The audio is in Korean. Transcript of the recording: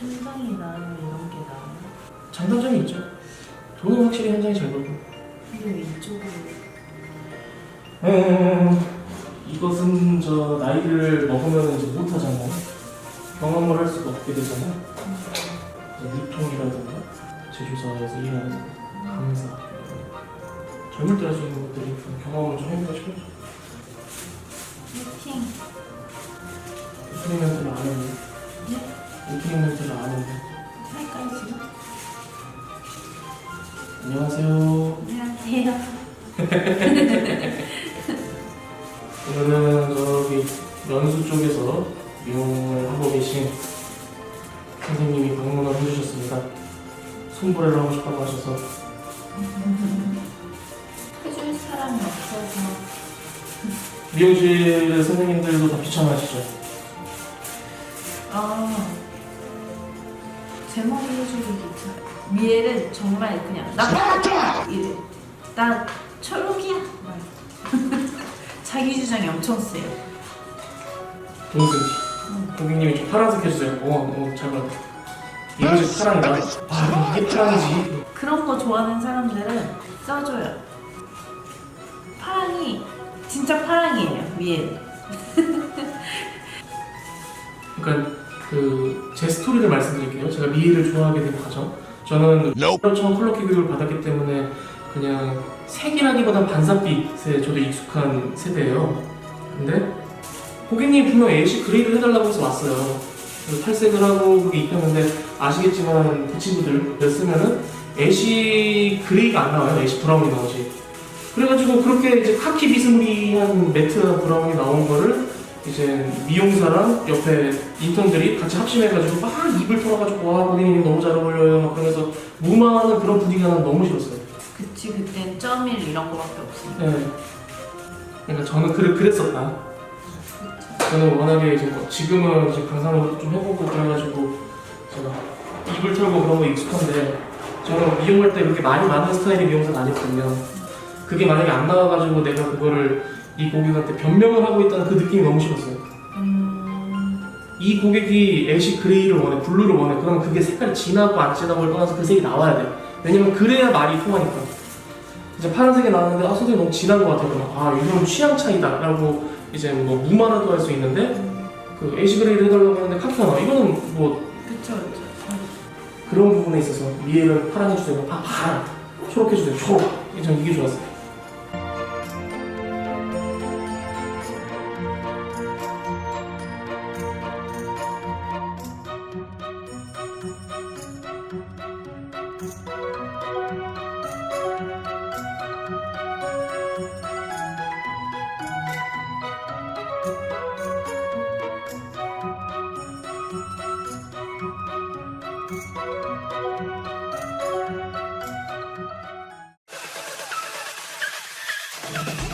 현장이나 이런 게 나. 장단점이 있죠. 돈은 확실히 현장이 잘 벌고. 근데 왜 이쪽으로 음, 이것은 저 나이를 먹으면 이제 못하잖아요. 경험을 할 수가 없게 되잖아요. 이제 유통이라든가 제조사에서 일하는 강사 젊을 때 할 수 있는 것들이 좀 경험을 좀 해보고 싶어요. 미팅 오프닝 멘트를 안 했는 데 네? 오프닝 멘트를 안 했는데 할까요 지금? 안녕하세요. 안녕하세요. 오늘은 저기 연수 쪽에서 미용을 하고 계신 선생님이 방문을 해주셨습니다. 손보레를 하고 싶다고 하셔서 해줄 사람이 없어서 미용실 선생님들도 다 비참하시죠? 제목이 해주기 귀찮아. 미애는 정말 그냥 나 이래 나 철록이야. 막. 자기 주장이 엄청 세요. 응. 고객님이 좀 파란색 해주세요. 어, 어, 잘 봤다. 이것이 파랑이다. 아, 이게 파랑이지. 그런 거 좋아하는 사람들은 써줘요. 파랑이 진짜 파랑이에요. 미애. 그러니까 그 제 스토리를 말씀드릴게요. 제가 미희를 좋아하게 된 과정. 저는 처음 컬러 교육을 받았기 때문에 그냥 색이라기보다 반사빛에 저도 익숙한 세대예요. 근데 고객님 분명 애쉬 그레이를 해달라고 해서 왔어요. 탈색을 하고 그게 입혔는데 아시겠지만 그 친구들 몇 쓰면은 애쉬 그레이가 안 나와요. 애쉬 브라운이 나오지. 그래가지고 그렇게 이제 카키 비스무리한 매트 브라운이 나온 거를 이제 미용사랑 옆에 인턴들이 같이 합심해가지고 막 입을 털어가지고 와 고객님 너무 잘 어울려요 막 그러면서 무마하는 그런 분위기가 난 너무 싫었어요. 그치 그땐 점일 이런 거밖에 없으니까. 네. 그러니까 저는 그래, 그랬었다. 저는 워낙에 이제 뭐 지금은 이제 강사로 좀 해보고 그래가지고 제가 입을 털고 그런 거 익숙한데 저는 미용할 때 그렇게 말이 많은 스타일의 미용사는 아니거든요. 그게 만약에 안 나와가지고 내가 그거를 이 고객한테 변명을 하고 있다는 그 느낌이 너무 싫었어요. 음, 이 고객이 애쉬 그레이를 원해, 블루를 원해. 그러면 그게 색깔이 진하고 안 진하고를 떠나서 그 색이 나와야 돼. 왜냐면 그래야 말이 통하니까. 이제 파란색이 나왔는데 아 선생님 너무 진한 것 같아요. 아 이건 취향 차이다라고 이제 뭐 무마라도 할 수 있는데 그 애쉬 그레이를 해달라고 하는데 카키가 나와. 이거는 뭐 그쵸 그쵸. 그런 부분에 있어서 미에는 파란 해주세요. 아 파란. 초록 해주세요. 초록. 전 이게 좋았어요. you